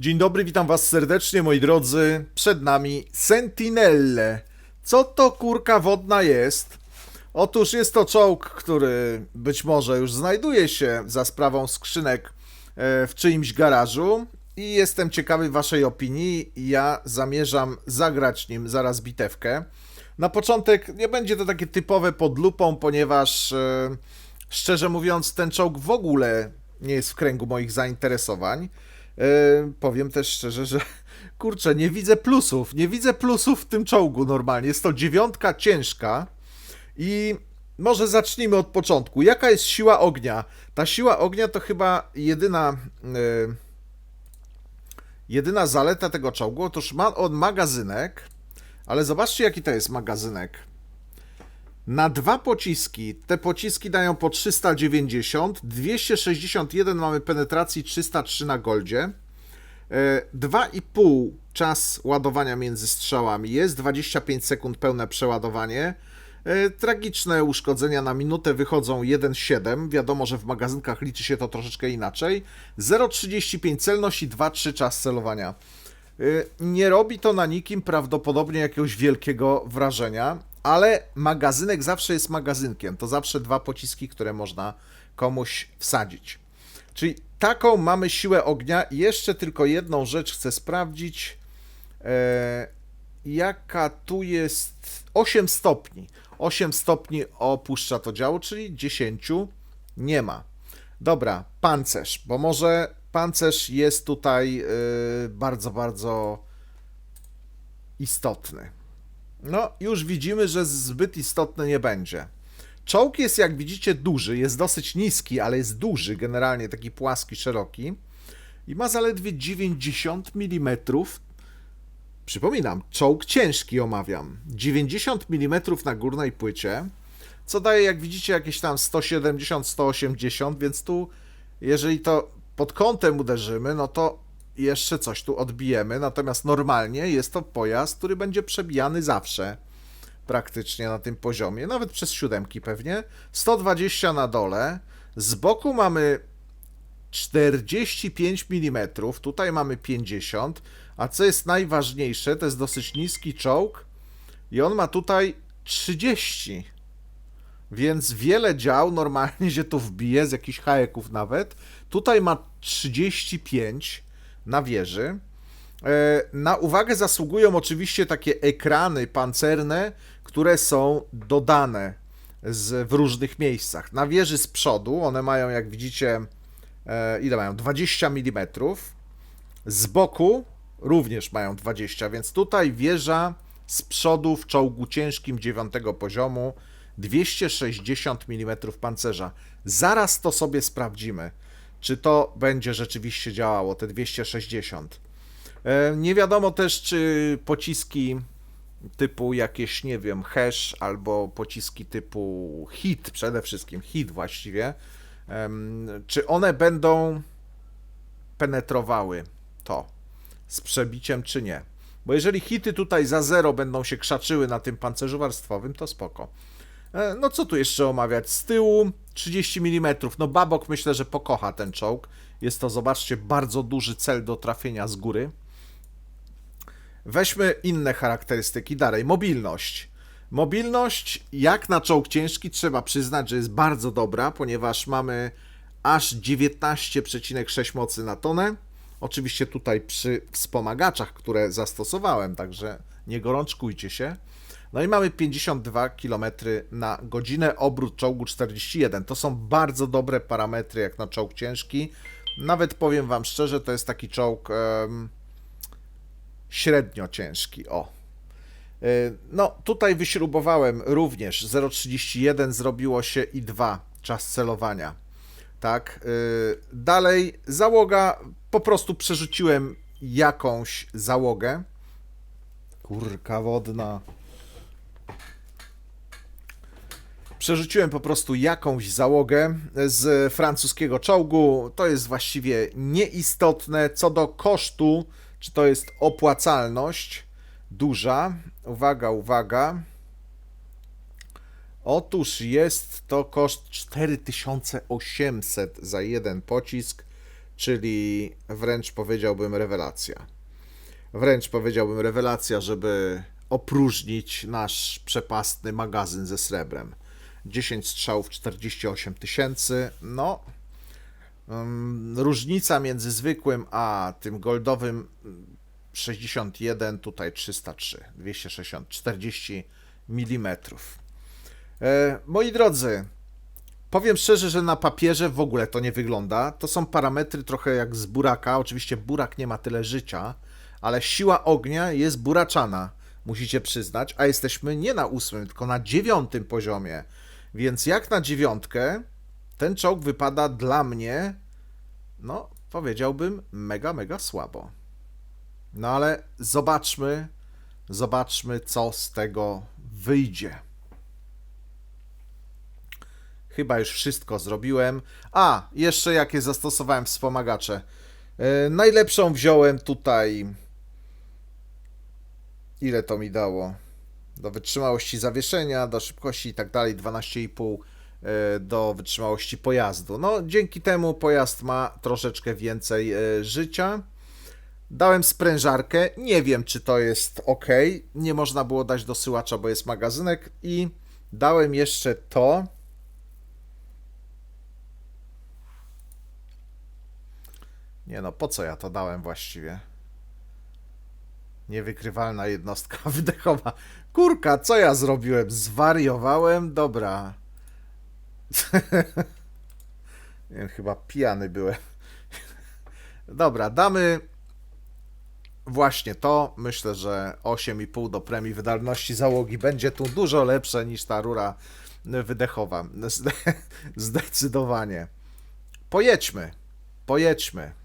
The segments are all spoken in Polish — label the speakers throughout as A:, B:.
A: Dzień dobry, witam was serdecznie, moi drodzy. Przed nami Sentinelle. Co to kurka wodna jest? Otóż jest to czołg, który być może już znajduje się za sprawą skrzynek e, w czyimś garażu i jestem ciekawy waszej opinii. Ja zamierzam zagrać nim zaraz bitewkę. Na początek nie będzie to takie typowe pod lupą, ponieważ e, szczerze mówiąc ten czołg w ogóle nie jest w kręgu moich zainteresowań. E, powiem też szczerze, że kurczę, nie widzę plusów. Nie widzę plusów w tym czołgu normalnie. Jest to dziewiątka ciężka i może zacznijmy od początku. Jaka jest siła ognia? Ta siła ognia to chyba jedyna. e, jedyna zaleta tego czołgu. Otóż ma on magazynek, ale zobaczcie, jaki to jest magazynek. Na dwa pociski, te pociski dają po 390, 261 mamy penetracji, 303 na goldzie. E, 2,5 czas ładowania między strzałami jest, 25 sekund pełne przeładowanie. E, Tragiczne uszkodzenia na minutę wychodzą 1,7. Wiadomo, że w magazynkach liczy się to troszeczkę inaczej. 0,35 celność i 2,3 czas celowania. Y, Nie robi to na nikim prawdopodobnie jakiegoś wielkiego wrażenia, ale magazynek zawsze jest magazynkiem. To zawsze dwa pociski, które można komuś wsadzić. Czyli taką mamy siłę ognia. Jeszcze tylko jedną rzecz chcę sprawdzić. E, jaka tu jest 8 stopni. 8 stopni opuszcza to działo, czyli 10 nie ma. Dobra, pancerz, bo może pancerz jest tutaj yy, bardzo, bardzo istotny. No, już widzimy, że zbyt istotny nie będzie. Czołg jest, jak widzicie, duży, jest dosyć niski, ale jest duży, generalnie taki płaski, szeroki i ma zaledwie 90 mm. Przypominam, czołg ciężki omawiam. 90 mm na górnej płycie, co daje, jak widzicie, jakieś tam 170-180, więc tu, jeżeli to pod kątem uderzymy, no to jeszcze coś tu odbijemy. Natomiast normalnie jest to pojazd, który będzie przebijany zawsze praktycznie na tym poziomie, nawet przez siódemki pewnie. 120 na dole. Z boku mamy 45 mm, tutaj mamy 50, a co jest najważniejsze, to jest dosyć niski czołg i on ma tutaj 30. Więc wiele dział normalnie się tu wbije, z jakichś hajeków nawet. Tutaj ma 35 na wieży. E, Na uwagę zasługują oczywiście takie ekrany pancerne, które są dodane z, w różnych miejscach. Na wieży z przodu one mają, jak widzicie, e, ile mają? 20 mm. Z boku również mają 20, więc tutaj wieża z przodu w czołgu ciężkim 9 poziomu 260 mm pancerza. Zaraz to sobie sprawdzimy, czy to będzie rzeczywiście działało, te 260. E, Nie wiadomo też, czy pociski typu jakieś, nie wiem, hash albo pociski typu hit, przede wszystkim hit właściwie, czy one będą penetrowały to z przebiciem, czy nie. Bo jeżeli hity tutaj za zero będą się krzaczyły na tym pancerzu warstwowym, to spoko. E, No co tu jeszcze omawiać? Z tyłu 30 mm. No Babok myślę, że pokocha ten czołg. Jest to, zobaczcie, bardzo duży cel do trafienia z góry. Weźmy inne charakterystyki dalej. Mobilność. Mobilność, jak na czołg ciężki, trzeba przyznać, że jest bardzo dobra, ponieważ mamy aż 19,6 mocy na tonę. Oczywiście tutaj przy wspomagaczach, które zastosowałem, także nie gorączkujcie się. No i mamy 52 km na godzinę, obrót czołgu 41. To są bardzo dobre parametry jak na czołg ciężki. Nawet powiem Wam szczerze, to jest taki czołg em, średnio ciężki. O. Y, No, tutaj wyśrubowałem również 0,31 zrobiło się i 2 czas celowania. Tak. y, Dalej załoga, po prostu przerzuciłem jakąś załogę. Kurka wodna. Przerzuciłem po prostu jakąś załogę z francuskiego czołgu. To jest właściwie nieistotne. Co do kosztu, czy to jest opłacalność duża. Uwaga, uwaga. Otóż jest to koszt 4800 za jeden pocisk, czyli wręcz powiedziałbym rewelacja. Wręcz powiedziałbym rewelacja, żeby opróżnić nasz przepastny magazyn ze srebrem. 10 strzałów 48 tysięcy. No, ym, różnica między zwykłym a tym goldowym ym, 61, tutaj 303, 260, 40 mm. Moi drodzy, powiem szczerze, że na papierze w ogóle to nie wygląda. To są parametry trochę jak z buraka. Oczywiście burak nie ma tyle życia, ale siła ognia jest buraczana, musicie przyznać, a jesteśmy nie na ósmym, tylko na dziewiątym poziomie. Więc jak na dziewiątkę, ten czołg wypada dla mnie, no powiedziałbym, mega, mega słabo. No ale zobaczmy, zobaczmy, co z tego wyjdzie. Chyba już wszystko zrobiłem. A, jeszcze jakie zastosowałem wspomagacze. E, najlepszą wziąłem tutaj. Ile to mi dało? Do wytrzymałości zawieszenia, do szybkości i tak dalej, 12,5 e, do wytrzymałości pojazdu. No, dzięki temu pojazd ma troszeczkę więcej e, życia. Dałem sprężarkę. Nie wiem, czy to jest ok. Nie można było dać dosyłacza, bo jest magazynek. I dałem jeszcze to. Nie no, po co ja to dałem właściwie? Niewykrywalna jednostka wydechowa. Kurka, co ja zrobiłem? Zwariowałem? Dobra. Nie wiem, chyba pijany byłem. Dobra, damy właśnie to. Myślę, że 8,5 do premii wydolności załogi będzie tu dużo lepsze niż ta rura wydechowa. Zde zdecydowanie. Pojedźmy. Pojedźmy.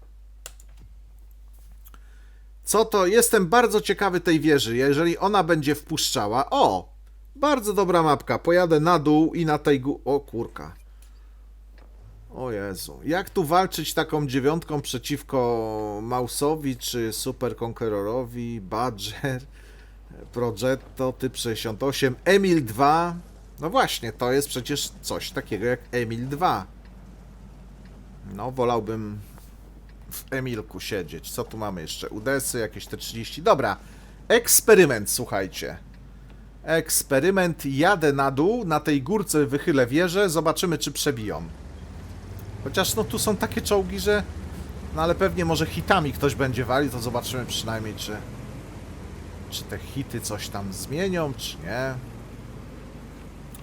A: Co to? Jestem bardzo ciekawy tej wieży. Jeżeli ona będzie wpuszczała. O! Bardzo dobra mapka. Pojadę na dół i na tej. O kurka. O Jezu. Jak tu walczyć taką dziewiątką przeciwko Mausowi czy Super Conquerorowi, Badger, Progetto, typ 68, Emil 2. No właśnie, to jest przecież coś takiego jak Emil 2. No, wolałbym w Emilku siedzieć. Co tu mamy jeszcze? Udesy, jakieś te 30. Dobra. Eksperyment, słuchajcie. Eksperyment. Jadę na dół, na tej górce wychylę wieżę, zobaczymy czy przebiją. Chociaż no tu są takie czołgi, że... No ale pewnie może hitami ktoś będzie wali, to zobaczymy przynajmniej czy... Czy te hity coś tam zmienią, czy nie.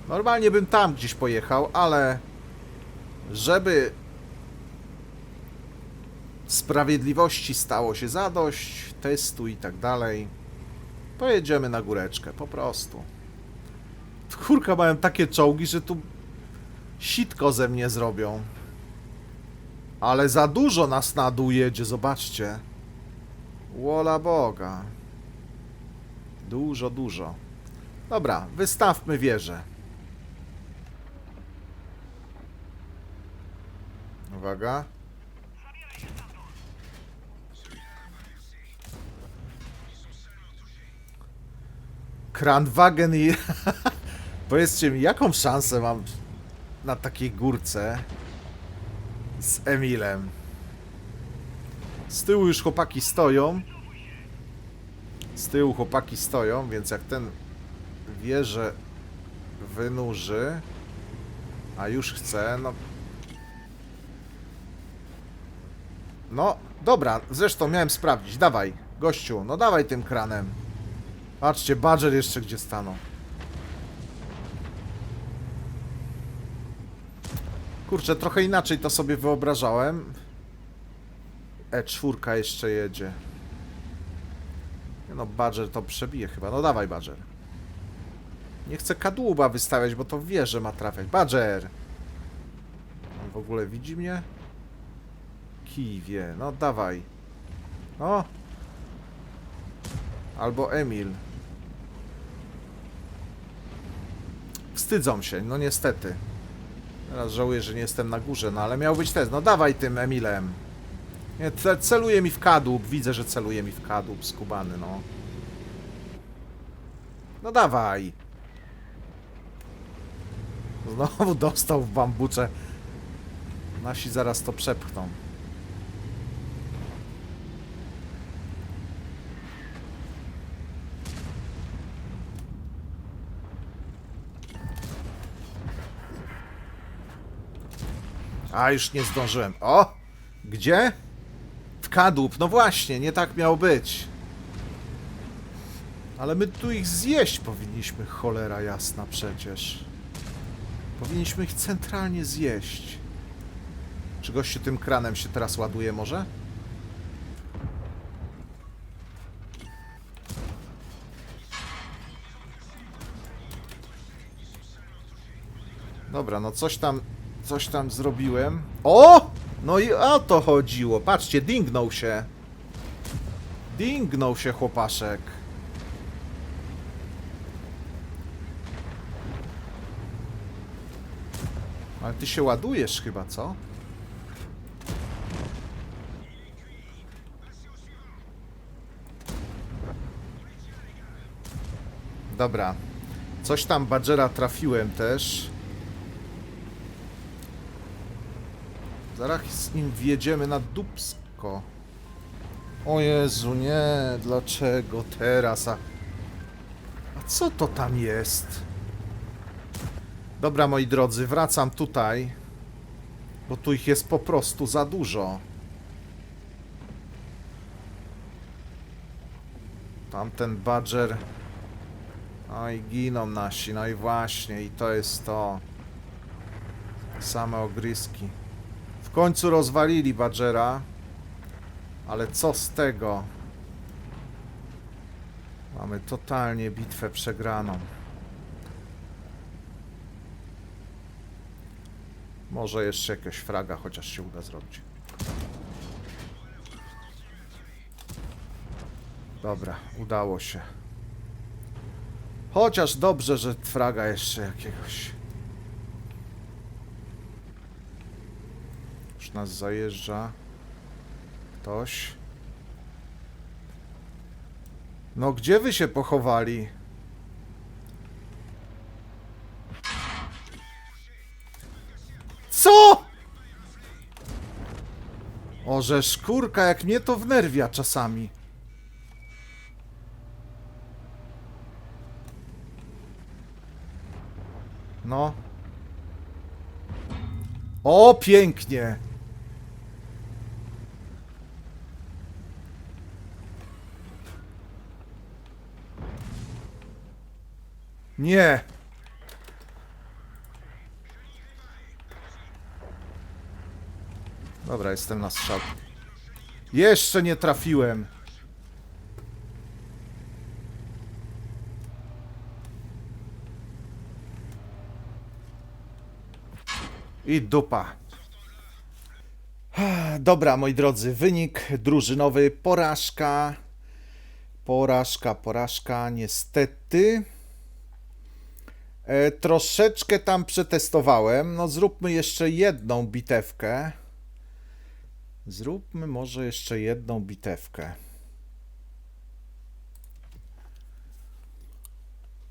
A: Normalnie bym tam gdzieś pojechał, ale... Żeby sprawiedliwości stało się zadość, testu i tak dalej. Pojedziemy na góreczkę, po prostu. Kurka, mają takie czołgi, że tu sitko ze mnie zrobią. Ale za dużo nas na dół jedzie, zobaczcie. Wola Boga. Dużo, dużo. Dobra, wystawmy wieżę. Uwaga. Kranwagen i... Powiedzcie mi, jaką szansę mam na takiej górce z Emilem? Z tyłu już chłopaki stoją. Z tyłu chłopaki stoją, więc jak ten wie, że wynurzy, a już chce, no... No, dobra, zresztą miałem sprawdzić. Dawaj, gościu, no dawaj tym kranem. Patrzcie, Badger jeszcze gdzie stanął. Kurczę, trochę inaczej to sobie wyobrażałem. E4 jeszcze jedzie. No, Badger to przebije chyba. No dawaj, Badger. Nie chcę kadłuba wystawiać, bo to wie, że ma trafiać. Badger! On w ogóle widzi mnie? Kij wie. No dawaj. No. Albo Emil. Wstydzą się, no niestety. Teraz żałuję, że nie jestem na górze, no ale miał być test. No dawaj tym Emilem. Nie, ce- celuje mi w kadłub. Widzę, że celuje mi w kadłub skubany, no. No dawaj. Znowu dostał w bambucze. Nasi zaraz to przepchną. A, już nie zdążyłem. O! Gdzie? W kadłub. No właśnie, nie tak miało być. Ale my tu ich zjeść powinniśmy, cholera jasna przecież. Powinniśmy ich centralnie zjeść. Czy gościu tym kranem się teraz ładuje może? Dobra, no coś tam, coś tam zrobiłem. O! No i o to chodziło. Patrzcie, dingnął się. Dingnął się chłopaszek. Ale ty się ładujesz chyba, co? Dobra. Coś tam Badgera trafiłem też. Zaraz z nim wjedziemy na dupsko. O Jezu, nie, dlaczego teraz? A, a co to tam jest? Dobra, moi drodzy, wracam tutaj, bo tu ich jest po prostu za dużo. Tamten badger. I giną nasi, no i właśnie, i to jest to. Same ogryski. W końcu rozwalili badgera. Ale co z tego? Mamy totalnie bitwę przegraną. Może jeszcze jakiegoś fraga chociaż się uda zrobić. Dobra, udało się. Chociaż dobrze, że fraga jeszcze jakiegoś. Już nas zajeżdża. Ktoś. No gdzie wy się pochowali? Co? O, że szkórka, jak mnie to wnerwia czasami. No. O, pięknie. Nie. Dobra, jestem na strzał. Jeszcze nie trafiłem. I dupa. Dobra, moi drodzy, wynik drużynowy porażka. Porażka, porażka, niestety. E, troszeczkę tam przetestowałem. No, zróbmy jeszcze jedną bitewkę. Zróbmy może jeszcze jedną bitewkę.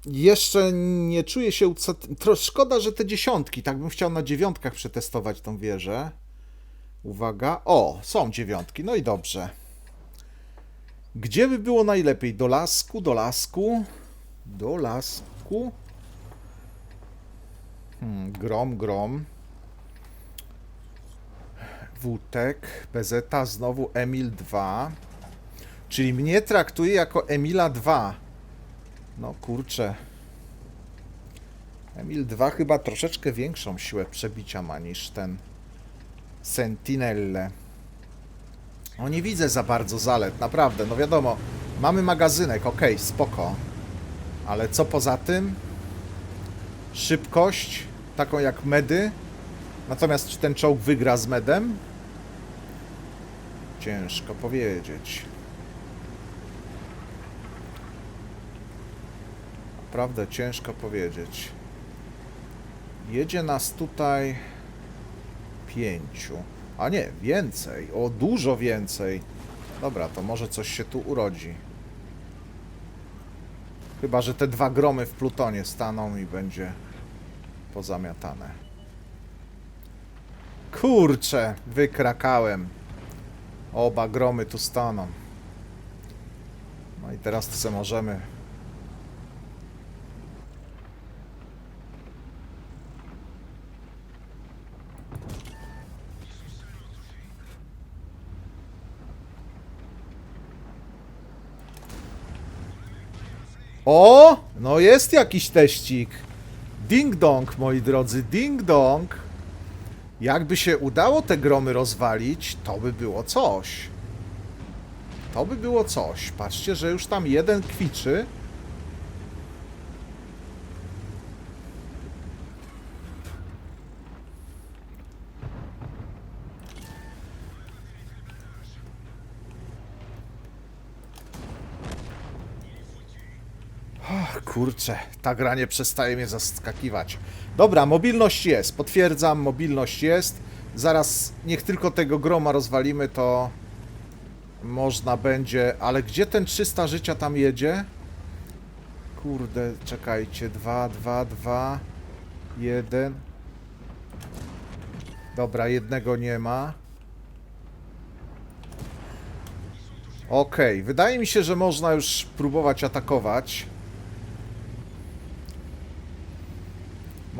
A: Jeszcze nie czuję się. szkoda, że te dziesiątki. Tak bym chciał na dziewiątkach przetestować tą wieżę. Uwaga. O, są dziewiątki. No i dobrze. Gdzie by było najlepiej? Do lasku, do lasku. Do lasku. Hmm, grom, grom. Wutek, Bezeta, znowu Emil 2. Czyli mnie traktuje jako Emila 2. No kurczę. Emil 2 chyba troszeczkę większą siłę przebicia ma niż ten Sentinelle. No nie widzę za bardzo zalet, naprawdę. No wiadomo, mamy magazynek, okej, spoko. Ale co poza tym? Szybkość, taką jak medy. Natomiast czy ten czołg wygra z medem? Ciężko powiedzieć. Naprawdę ciężko powiedzieć. Jedzie nas tutaj pięciu. A nie, więcej. O, dużo więcej. Dobra, to może coś się tu urodzi. Chyba, że te dwa gromy w Plutonie staną i będzie pozamiatane. Kurczę, wykrakałem. Oba gromy tu staną. No i teraz co możemy O! No jest jakiś teścik. Ding dong, moi drodzy, ding dong. Jakby się udało te gromy rozwalić, to by było coś. To by było coś. Patrzcie, że już tam jeden kwiczy. Kurczę, ta gra nie przestaje mnie zaskakiwać. Dobra, mobilność jest, potwierdzam, mobilność jest. Zaraz, niech tylko tego groma rozwalimy, to można będzie... Ale gdzie ten 300 życia tam jedzie? Kurde, czekajcie, 2, 2, 2, 1... Dobra, jednego nie ma. Okej, wydaje mi się, że można już próbować atakować.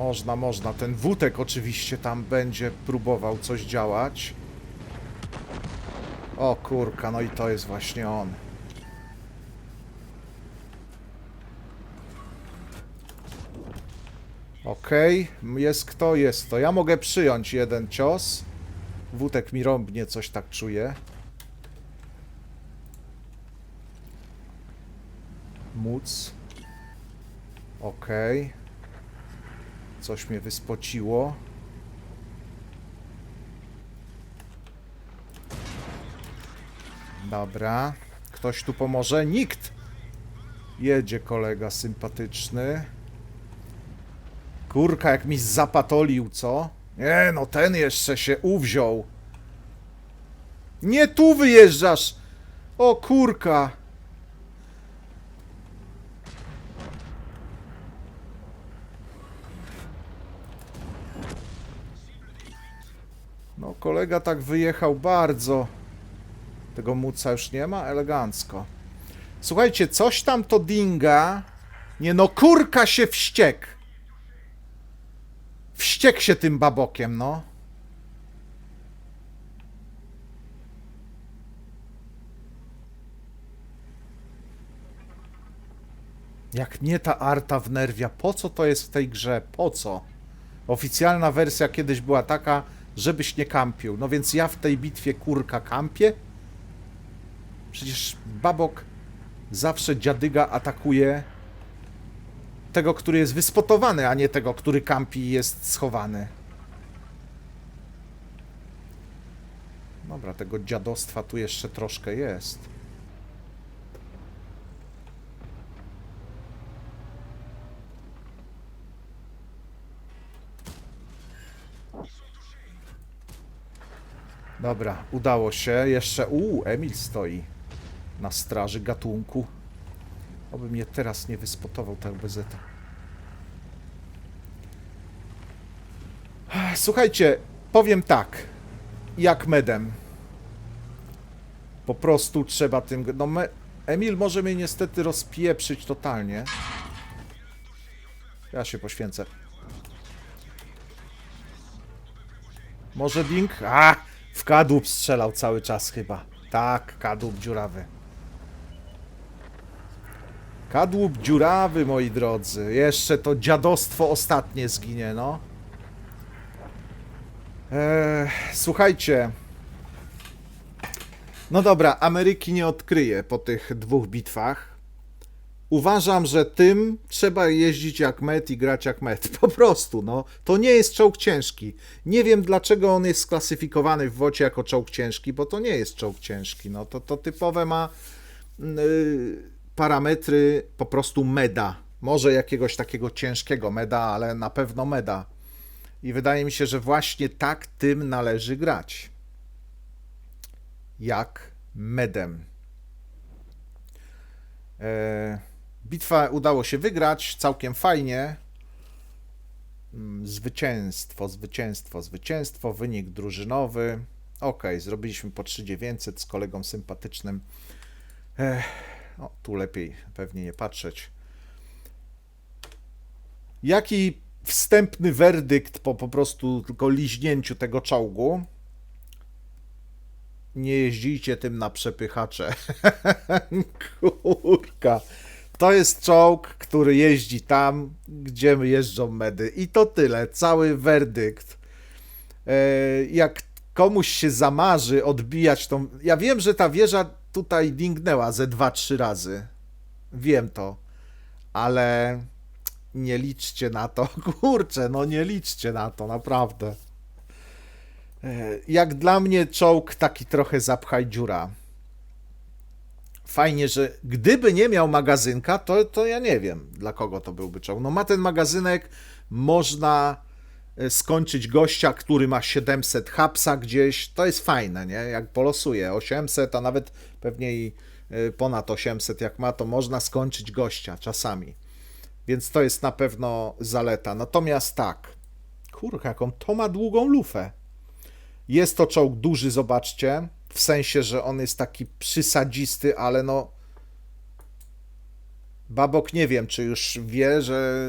A: Można, można. Ten wutek oczywiście tam będzie próbował coś działać. O kurka, no i to jest właśnie on. Okej, jest kto, jest to. Ja mogę przyjąć jeden cios. Wutek mi rąbnie, coś tak czuję. Móc. Okej. Coś mnie wyspociło. Dobra. Ktoś tu pomoże? Nikt! Jedzie kolega sympatyczny. Kurka, jak mi zapatolił, co? Nie, no ten jeszcze się uwziął. Nie tu wyjeżdżasz! O kurka! No, kolega tak wyjechał bardzo. Tego muca już nie ma? Elegancko. Słuchajcie, coś tam to dinga. Nie no, kurka się wściek. Wściek się tym babokiem, no. Jak nie ta arta wnerwia, po co to jest w tej grze? Po co? Oficjalna wersja kiedyś była taka, żebyś nie kampił. No więc ja w tej bitwie kurka kampię? Przecież babok zawsze dziadyga atakuje tego, który jest wyspotowany, a nie tego, który kampi i jest schowany. Dobra, tego dziadostwa tu jeszcze troszkę jest. Dobra, udało się. Jeszcze. Uuu, Emil stoi na straży gatunku. Oby mnie teraz nie wyspotował tak bezeta. Słuchajcie, powiem tak. Jak medem. Po prostu trzeba tym. No, me... Emil może mnie niestety rozpieprzyć totalnie. Ja się poświęcę. Może Ding? A! W kadłub strzelał cały czas chyba. Tak, kadłub dziurawy. Kadłub dziurawy, moi drodzy. Jeszcze to dziadostwo ostatnie zginie, no. Eee, słuchajcie. No dobra, Ameryki nie odkryję po tych dwóch bitwach. Uważam, że tym trzeba jeździć jak met i grać jak met. Po prostu, no. To nie jest czołg ciężki. Nie wiem, dlaczego on jest sklasyfikowany w wocie jako czołg ciężki, bo to nie jest czołg ciężki. No to, to typowe ma yy, parametry po prostu meda. Może jakiegoś takiego ciężkiego meda, ale na pewno meda. I wydaje mi się, że właśnie tak tym należy grać. Jak medem. Eee, Bitwa udało się wygrać, całkiem fajnie. Mm, Zwycięstwo, zwycięstwo, zwycięstwo, wynik drużynowy. Ok, zrobiliśmy po 3900 z kolegą sympatycznym. Ech, o, tu lepiej pewnie nie patrzeć. Jaki wstępny werdykt po po prostu tylko liźnięciu tego czołgu? Nie jeździcie tym na przepychacze. Kurka. To jest czołg, który jeździ tam, gdzie jeżdżą medy. I to tyle. Cały werdykt. E, jak komuś się zamarzy odbijać tą. Ja wiem, że ta wieża tutaj dingnęła ze 2-3 razy. Wiem to. Ale nie liczcie na to. Kurczę, no nie liczcie na to, naprawdę. E, Jak dla mnie czołg taki trochę zapchaj dziura. Fajnie, że gdyby nie miał magazynka, to, to ja nie wiem, dla kogo to byłby czołg. No ma ten magazynek, można e, skończyć gościa, który ma 700 hapsa gdzieś, to jest fajne, nie? Jak polosuje 800, a nawet pewnie i e, ponad 800 jak ma, to można skończyć gościa czasami. Więc to jest na pewno zaleta. Natomiast tak, kurka, jaką to ma długą lufę. Jest to czołg duży, zobaczcie, w sensie, że on jest taki przysadzisty, ale no Babok nie wiem, czy już wie, że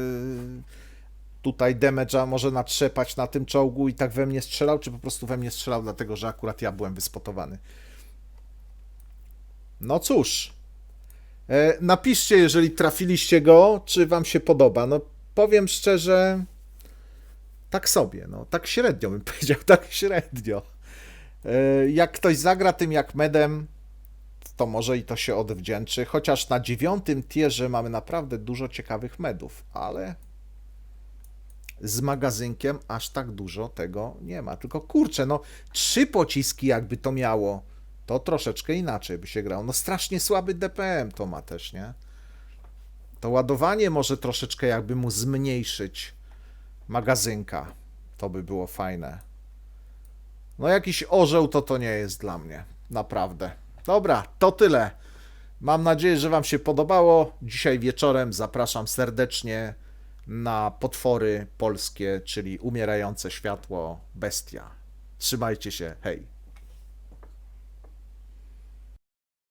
A: tutaj damage'a może natrzepać na tym czołgu i tak we mnie strzelał, czy po prostu we mnie strzelał dlatego, że akurat ja byłem wyspotowany. No cóż, e, napiszcie, jeżeli trafiliście go, czy wam się podoba. No powiem szczerze, tak sobie, no tak średnio bym powiedział, tak średnio. E, Jak ktoś zagra tym jak medem, to może i to się odwdzięczy. Chociaż na dziewiątym tierze mamy naprawdę dużo ciekawych medów, ale z magazynkiem aż tak dużo tego nie ma. Tylko kurczę, no trzy pociski jakby to miało, to troszeczkę inaczej by się grało. No strasznie słaby DPM to ma też, nie? To ładowanie może troszeczkę jakby mu zmniejszyć magazynka. To by było fajne. No jakiś orzeł to to nie jest dla mnie. Naprawdę. Dobra, to tyle. Mam nadzieję, że Wam się podobało. Dzisiaj wieczorem zapraszam serdecznie na potwory polskie, czyli umierające światło bestia. Trzymajcie się, hej.